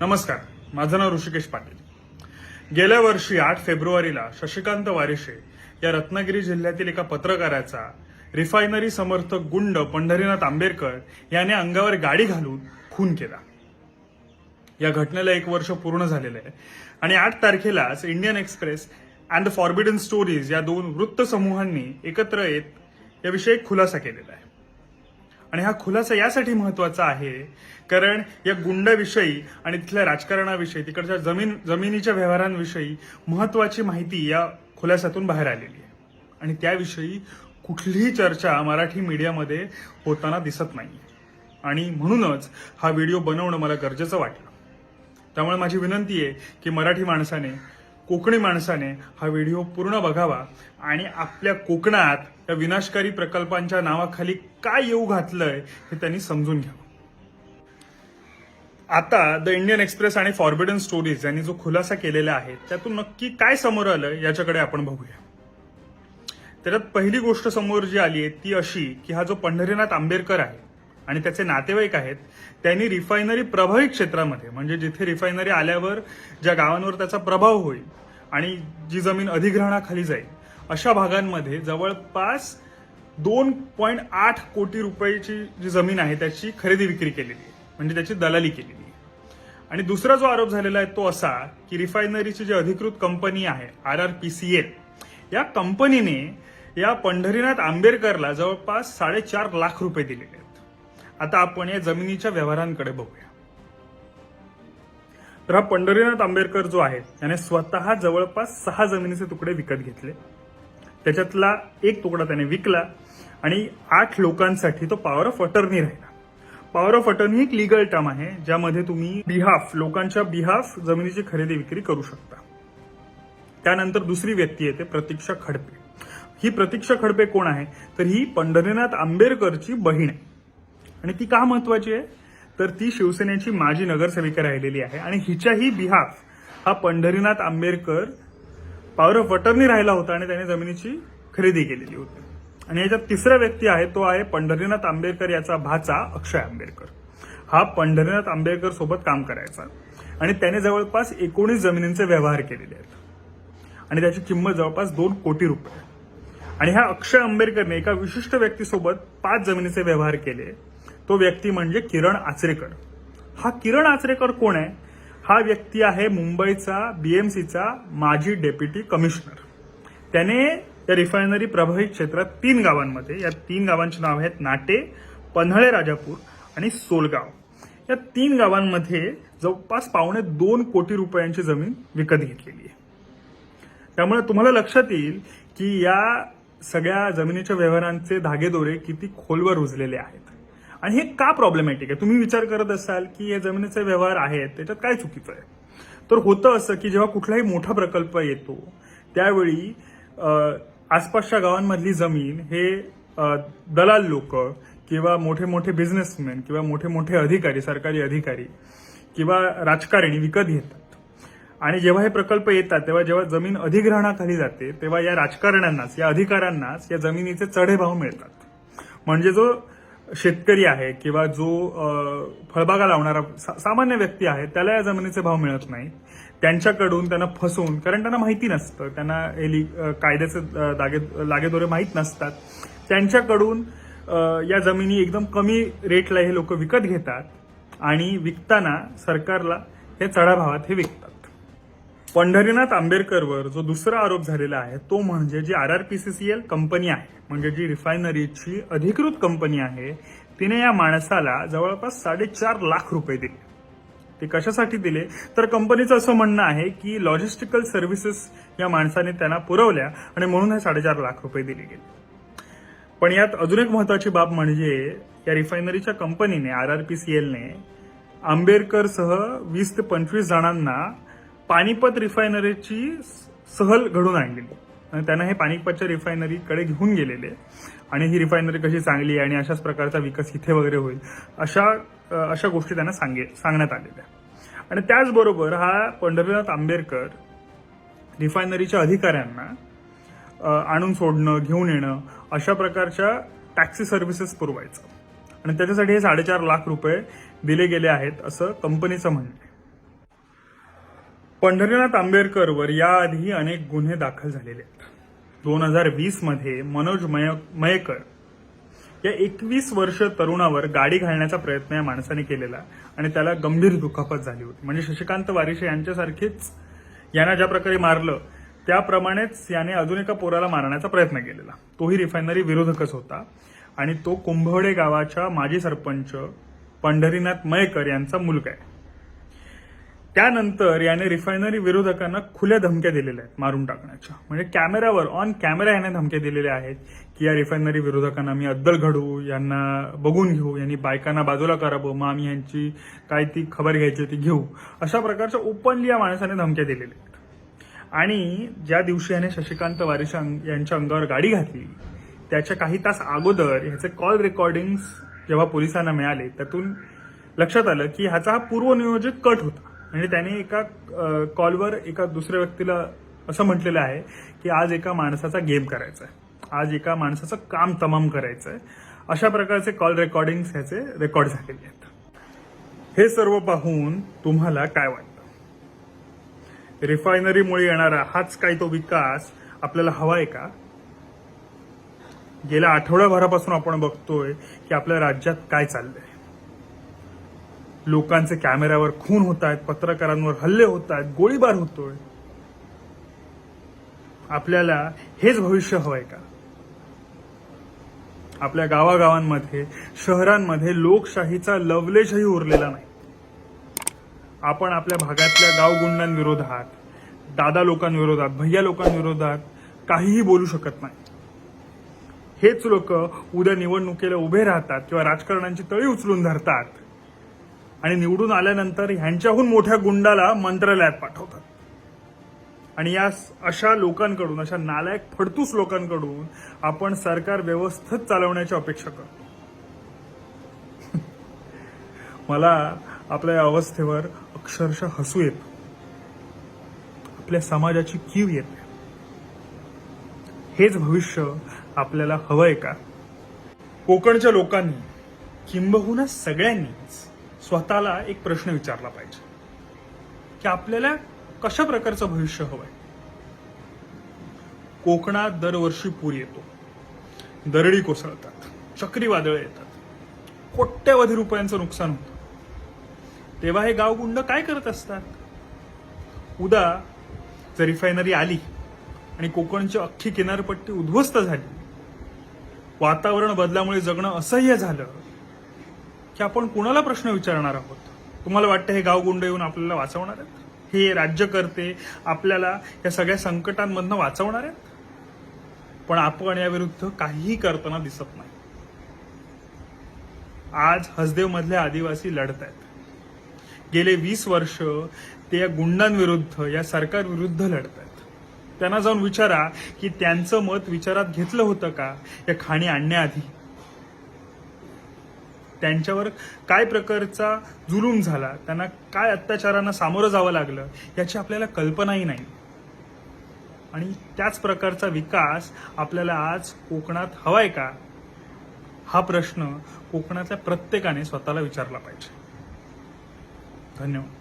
नमस्कार. माझं नाव ऋषिकेश पाटील. गेल्या वर्षी आठ फेब्रुवारीला शशिकांत वारिशे या रत्नागिरी जिल्ह्यातील एका पत्रकाराचा रिफायनरी समर्थक गुंड पंढरीनाथ आंबेडकर याने अंगावर गाडी घालून खून केला. या घटनेला एक वर्ष पूर्ण झालेलं आहे. आणि आठ तारखेलाच Indian Express and the Forbidden Stories या दोन वृत्तसमूहांनी एकत्र येत याविषयी एक खुलासा केलेला आहे. आणि हा खुलासा यासाठी महत्त्वाचा आहे कारण या गुंडाविषयी आणि तिथल्या राजकारणाविषयी तिकडच्या जमीन जमिनीच्या व्यवहारांविषयी महत्वाची माहिती या खुलासातून बाहेर आलेली आहे. आणि त्याविषयी कुठलीही चर्चा मराठी मीडियामध्ये होताना दिसत नाही. आणि म्हणूनच हा व्हिडिओ बनवणं मला गरजेचं वाटलं. त्यामुळे माझी विनंती आहे की मराठी माणसाने कोकणी माणसाने हा व्हिडिओ पूर्ण बघावा आणि आपल्या कोकणात या विनाशकारी प्रकल्पांच्या नावाखाली काय येऊ घातलंय हे त्यांनी समजून घ्यावं. आता द इंडियन एक्सप्रेस आणि फॉर्बिडन स्टोरीज यांनी जो खुलासा केलेला आहे त्यातून नक्की काय समोर आलं याच्याकडे आपण बघूया. त्याच्यात पहिली गोष्ट समोर जी आली आहे ती अशी की हा जो पंढरीनाथ आंबेडकर आहे आणि त्याचे नातेवाईक आहेत त्यांनी रिफायनरी प्रभावित क्षेत्रामध्ये म्हणजे जिथे रिफायनरी आल्यावर ज्या गावांवर त्याचा प्रभाव होईल आणि जी जमीन अधिग्रहणाखाली जाईल अशा भागांमध्ये जवळपास दोन पॉईंट आठ कोटी रुपयाची जी जमीन आहे त्याची खरेदी विक्री केलेली आहे म्हणजे त्याची दलाली केलेली आहे. आणि दुसरा जो आरोप झालेला आहे तो असा की रिफायनरीची जी अधिकृत कंपनी आहे R R P C L या कंपनीने या पंढरीनाथ आंबेडकरला जवळपास साडेचार लाख रुपये दिलेले आहेत. आता आपण या जमिनीच्या व्यवहारांकडे बघूया. तर हा पंढरीनाथ आंबेडकर जो आहे त्याने स्वतः जवळपास सहा जमिनीचे तुकडे विकत घेतले. त्याच्यातला एक तुकडा त्याने विकला आणि आठ लोकांसाठी तो पॉवर ऑफ अटर्नी राहिला. पॉवर ऑफ अटर्नी ही एक लिगल टर्म आहे ज्यामध्ये तुम्ही बिहाफ लोकांच्या बिहाफ जमिनीची खरेदी विक्री करू शकता. त्यानंतर दुसरी व्यक्ती येते प्रतीक्षा खडपे. ही प्रतीक्षा खडपे कोण आहे? तर ही पंढरीनाथ आंबेडकरची बहीण आहे. आणि ती का महत्वाची आहे? तर ती शिवसेनेची माजी नगरसेविका राहिलेली आहे. आणि हिच्याही बिहाफ हा Pandharinath Ambedkar power of attorney राहिला होता आणि त्याने जमिनीची खरेदी केलेली होती. आणि याच्यात तिसरा व्यक्ती आहे तो आहे पंढरीनाथ आंबेडकर याचा भाचा अक्षय आंबेडकर. हा पंढरीनाथ आंबेडकर सोबत काम करायचा. आणि त्याने जवळपास एकोणीस जमिनींचे व्यवहार केलेले आहेत. आणि त्याची किंमत जवळपास दोन कोटी रुपये. आणि ह्या अक्षय आंबेडकरने एका विशिष्ट व्यक्तीसोबत पाच जमिनीचे व्यवहार केले. तो व्यक्ती म्हणजे किरण आचरेकर. हा किरण आचरेकर कोण आहे? हा व्यक्ती आहे मुंबईचा बीएमसीचा माजी डेप्युटी कमिशनर. त्याने या रिफायनरी प्रभावित क्षेत्रात तीन गावांमध्ये या तीन गावांची नाव आहेत नाटे पन्हाळे राजापूर आणि सोलगाव. या तीन गावांमध्ये जवळपास पावणे दोन कोटी रुपयांची जमीन विकत घेतलेली आहे. त्यामुळे तुम्हाला लक्षात येईल की या सगळ्या जमिनीच्या व्यवहारांचे धागेदोरे किती खोलवर रुजलेले आहेत. आणि हे का प्रॉब्लेमॅटिक आहे? तुम्ही विचार करत असाल की हे जमिनीचे व्यवहार आहेत त्याच्यात काय चुकीचं आहे? तर होतं असं की जेव्हा कुठलाही मोठा प्रकल्प येतो त्यावेळी आसपासच्या गावांमधली जमीन हे दलाल लोक किंवा मोठे मोठे बिझनेसमॅन किंवा मोठे मोठे अधिकारी सरकारी अधिकारी किंवा राजकारणी विकत घेतात. आणि जेव्हा हे प्रकल्प येतात तेव्हा जेव्हा जमीन अधिग्रहणाखाली जाते तेव्हा या राजकारण्यांनाच या अधिकाऱ्यांनाच या जमिनीचे चढे भाव मिळतात. म्हणजे जो शेतकरी आहे किंवा जो फळबागा लावणारा सा- सामान्य व्यक्ती आहे त्याला या जमिनीचे भाव मिळत नाही. त्यांच्याकडून त्यांना फसवून कारण त्यांना माहिती नसतं त्यांना हे ली- कायद्याचे दागे लागेदोरे माहीत नसतात. त्यांच्याकडून या जमिनी एकदम कमी रेटला हे लोक विकत घेतात आणि विकताना सरकारला हे चढा भावात हे विकतात. पंढरीनाथ आंबेडकरवर जो दुसरा आरोप झालेला आहे तो म्हणजे जी R R P C C L company आहे म्हणजे जी रिफायनरीची अधिकृत कंपनी आहे तिने या माणसाला जवळपास साडेचार लाख रुपये दिले. ते कशासाठी दिले? तर कंपनीचं असं म्हणणं आहे की लॉजिस्टिकल सर्व्हिसेस या माणसाने त्यांना पुरवल्या आणि म्हणून हे साडेचार लाख रुपये दिले गेले. पण यात अजून एक महत्वाची बाब म्हणजे या रिफायनरीच्या कंपनीने आर आर पी सी एलने आंबेडकरसह वीस ते पंचवीस जणांना पानिपत रिफायनरीची सहल घडून आणलेली आणि त्यांना हे पानिपतच्या रिफायनरीकडे घेऊन गेलेले. आणि ही रिफायनरी कशी चांगली आहे आणि अशाच प्रकारचा विकास इथे वगैरे होईल अशा अशा गोष्टी त्यांना सांगे सांगण्यात आलेल्या आणि त्याचबरोबर हा पंढरीनाथ आंबेडकर रिफायनरीच्या अधिकाऱ्यांना आणून सोडणं घेऊन येणं अशा प्रकारच्या टॅक्सी सर्व्हिसेस पुरवायचं. आणि त्याच्यासाठी हे साडेचार लाख रुपये दिले गेले आहेत असं कंपनीचं म्हणणं आहे. पंढरीनाथ आंबेडकरवर याआधी अनेक गुन्हे दाखल झालेले आहेत. दोन हजार वीसमध्ये मनोज मय मयेकर या एकवीस वर्ष तरुणावर गाडी घालण्याचा प्रयत्न या माणसाने केलेला आणि त्याला गंभीर दुखापत झाली होती. म्हणजे शशिकांत वारिशे यांच्यासारखीच यांना ज्या प्रकारे मारलं त्याप्रमाणेच याने अजून एका पोराला मारण्याचा प्रयत्न केलेला. तोही रिफायनरी विरोधकच होता आणि तो कुंभवडे गावाच्या माजी सरपंच पंढरीनाथ मयेकर यांचा मुलगा आहे. त्यानंतर याने रिफायनरी विरोधकांना खुल्या धमक्या दिलेल्या आहेत मारून टाकण्याच्या. म्हणजे कॅमेऱ्यावर ऑन कॅमेरा याने धमक्या दिलेल्या आहेत की या रिफायनरी विरोधकांना मी अद्दल घडवू यांना बघून घेऊ यांनी बायकांना बाजूला करावं मग आम्ही यांची काय ती खबर घ्यायची ती घेऊ. अशा प्रकारच्या ओपनली या माणसाने धमक्या दिलेल्या आहेत. आणि ज्या दिवशी याने शशिकांत वारिश यांच्या अंगावर गाडी घातली त्याच्या काही तास अगोदर ह्याचे कॉल रेकॉर्डिंग्स जेव्हा पोलिसांना मिळाले त्यातून लक्षात आलं की ह्याचा हा पूर्वनियोजित कट होता. म्हणजे त्याने एका कॉलवर एका दुसऱ्या व्यक्तीला असं म्हटलेलं आहे की आज एका माणसाचा गेम करायचा आहे. आज एका माणसाचं काम तमाम करायचं आहे. अशा प्रकारचे कॉल रेकॉर्डिंग्स ह्याचे रेकॉर्ड झालेले आहेत. हे सर्व पाहून तुम्हाला काय वाटतं? रिफायनरीमुळे येणारा हाच काही तो विकास आपल्याला हवा आहे का? गेल्या आठवड्याभरापासून आपण बघतोय की आपल्या राज्यात काय चाललंय. लोकांचे कॅमेऱ्यावर खून होत आहेत पत्रकारांवर हल्ले होत आहेत गोळीबार होतोय. आपल्याला हेच भविष्य हवंय का? आपल्या गावागावांमध्ये शहरांमध्ये लोकशाहीचा लवलेशही उरलेला नाही. आपण आपल्या भागातल्या गावगुंडांविरोधात दादा लोकांविरोधात भैया लोकांविरोधात काहीही बोलू शकत नाही. हेच लोक उद्या निवडणुकीला उभे राहतात किंवा राजकारणांची तळी उचलून धरतात. आणि निवडून आल्यानंतर ह्यांच्याहून मोठ्या गुंडाला मंत्रालयात पाठवतात. आणि या अशा लोकांकडून अशा नालायक फडतूस लोकांकडून आपण सरकार व्यवस्थित चालवण्याची अपेक्षा करतो. मला आपल्या या अवस्थेवर अक्षरशः हसू येत. आपल्या समाजाची कीव येते. हेच भविष्य आपल्याला हवंय का? कोकणच्या लोकांनी किंबहुना सगळ्यांनीच स्वतःला एक प्रश्न विचारला पाहिजे की आपल्याला कशा प्रकारचं भविष्य हवंय? कोकणात दरवर्षी पूर येतो दरडी कोसळतात चक्रीवादळ येतात कोट्यवधी रुपयांचं नुकसान होतं. तेव्हा हे गावगुंड काय करत असतात? उदा जर रिफायनरी आली आणि कोकणची अख्खी किनारपट्टी उद्ध्वस्त झाली वातावरण बदलामुळे जगणं असह्य झालं की आपण कुणाला प्रश्न विचारणार आहोत? तुम्हाला वाटतं हे गावगुंड येऊन आपल्याला वाचवणार आहेत? हे राज्यकर्ते आपल्याला या सगळ्या संकटांमधनं वाचवणार आहेत? पण आपण याविरुद्ध काहीही करताना दिसत नाही. आज हसदेव मधले आदिवासी लढत आहेत. गेले वीस वर्ष ते या गुंडांविरुद्ध या सरकारविरुद्ध लढत आहेत. त्यांना जाऊन विचारा की त्यांचं मत विचारात घेतलं होतं का? या खाणी आणण्याआधी. त्यांच्यावर काय प्रकारचा जुलूम झाला त्यांना काय अत्याचारांना सामोरं जावं लागलं याची आपल्याला कल्पनाही नाही. आणि त्याच प्रकारचा विकास आपल्याला आज कोकणात हवाय का? हा प्रश्न कोकणातल्या प्रत्येकाने स्वतःला विचारला पाहिजे. धन्यवाद.